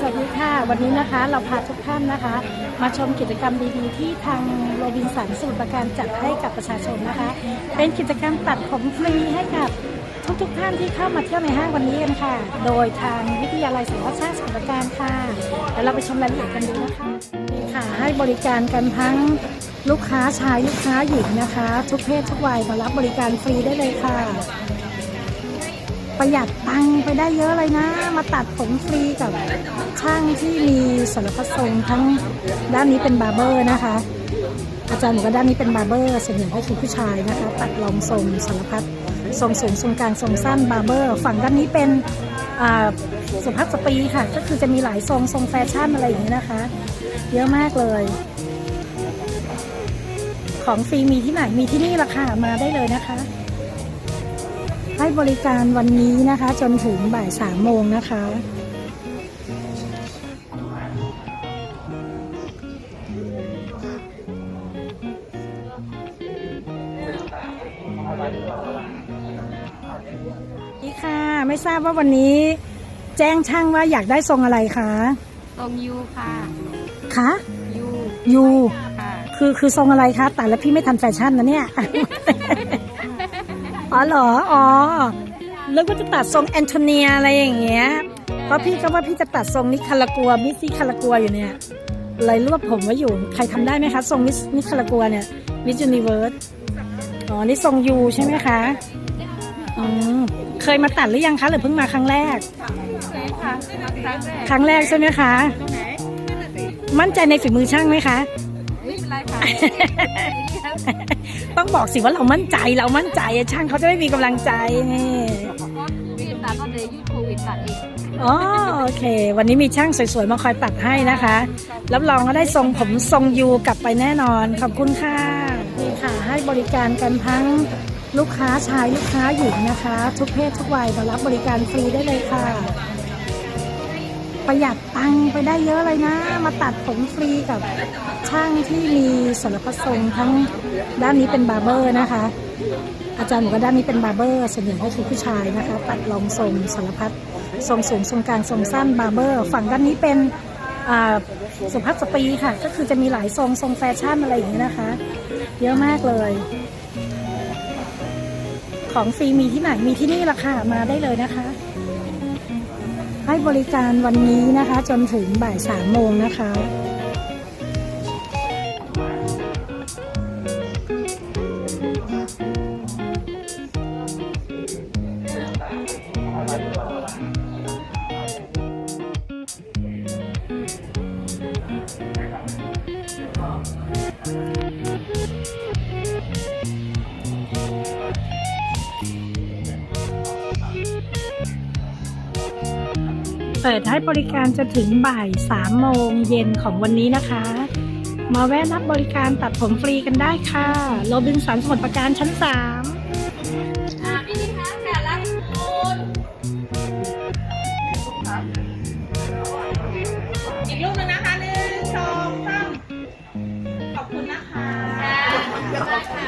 สวัสดีค่ะ วันนี้นะคะเราพาทุกท่านนะคะ มาชมกิจกรรมดีๆ ที่ทางโรบินสันสมุทรปราการจัดให้กับประชาชนนะคะ เป็นกิจกรรมตัดผมฟรีให้กับทุกๆท่านที่เข้ามาเที่ยวในห้างวันนี้กันค่ะ โดยทางวิทยาลัยศิลปศาสตร์สมุทรปราการค่ะแล้วเราไปชมรายละเอียดกันดูนะคะค่ะให้บริการกันทั้งลูกค้าชายลูกค้าหญิงนะคะ ทุกเพศทุกวัยมารับบริการฟรีได้เลยค่ะ ประหยัดตังค์ไปได้เยอะเลยนะ มาตัดผมฟรีกับช่างที่มีสารพัดทรงทั้งด้านนี้เป็นบาร์เบอร์นะคะ อาจารย์บอกว่าด้านนี้เป็นบาร์เบอร์ส่วนใหญ่ก็คือผู้ชายนะคะ ตัดลองทรงสารพัดทรงสูงทรงกลางทรงสั้นบาร์เบอร์ ฝั่งด้านนี้เป็นสุภาพสตรีค่ะ ก็คือจะมีหลายทรงทรงแฟชั่นอะไรอย่างนี้นะคะ เยอะมากเลย ของฟรีมีที่ไหนมีที่นี่ราคามาได้เลยนะคะ ให้บริการวันนี้นะคะ จนถึงบ่ายสามโมงนะคะ นี่ค่ะไม่ทราบว่าวันนี้ แจ้งช่างว่าอยากได้ทรงอะไรคะตรงยูค่ะคะยูยู ค่ะ คือคือทรงอะไรคะแต่แล้วพี่ไม่ทันแฟชั่นนะเนี่ย อ๋อเหรอ อ๋อแล้วก็จะตัดทรงแอนโทเนียอะไรอย่างเงี้ย เพราะพี่ก็ว่าพี่จะตัดทรงนิคารากัวมิสซิคารากัวอยู่เนี่ยเลยรวบผมไว้อยู่ ใครทำได้ไหมคะ ทรงมิสนิคารากัวเนี่ยมิสยูนิเวิร์ส อ๋อ นี่ทรงยูใช่ไหมคะ อืมเคยมาตัดหรือยังคะ หรือเพิ่งมาครั้งแรกเคยค่ะมาครั้งแรกครั้งแรกใช่ไหมคะ มั่นใจในฝีมือช่างไหมคะ ต้องบอกสิว่าเรามั่นใจเรามั่นใจอะช่างเขาจะได้มีกำลังใจนี่พี่ตัดก็เลยยุดโควิดตัดเองอ๋อโอเค วันนี้มีช่างสวยๆมาคอยตัดให้นะคะรับรองว่าได้ทรงผมทรงยูกลับไปแน่นอนขอบคุณค่ะนี่ค่ะให้บริการกันทั้งลูกค้าชายลูกค้าหญิงนะคะ ทุกเพศทุกวัยมารับบริการฟรีได้เลยค่ะ ประหยัดตังไปได้เยอะเลยนะ มาตัดผมฟรีกับช่างที่มีสารพัดทรงทั้งด้านนี้เป็นบาร์เบอร์นะคะ อาจารย์บอกว่าด้านนี้เป็นบาร์เบอร์ส่วนใหญ่ก็คือผู้ชายนะคะ ตัดลองทรงสารพัดทรงสูงทรงกลางทรงสั้นบาร์เบอร์ ฝั่งด้านนี้เป็นอ่าสุภาพสตรีค่ะ ก็คือจะมีหลายทรงทรงแฟชั่นอะไรอย่างนี้นะคะ เยอะมากเลย ของฟรีมีที่ไหนมีที่นี่ราคามาได้เลยนะคะ ให้บริการวันนี้นะคะ จนถึงบ่ายสามโมงนะคะ เปิดให้บริการจะถึงบ่าย3โมงเย็นของวันนี้นะคะ มาแวะรับบริการตัดผมฟรีกันได้ค่ะโรบินสันสมุทรปราการชั้น 3อีกรูปนึงนะคะหนึ่งสองสามขอบคุณนะคะ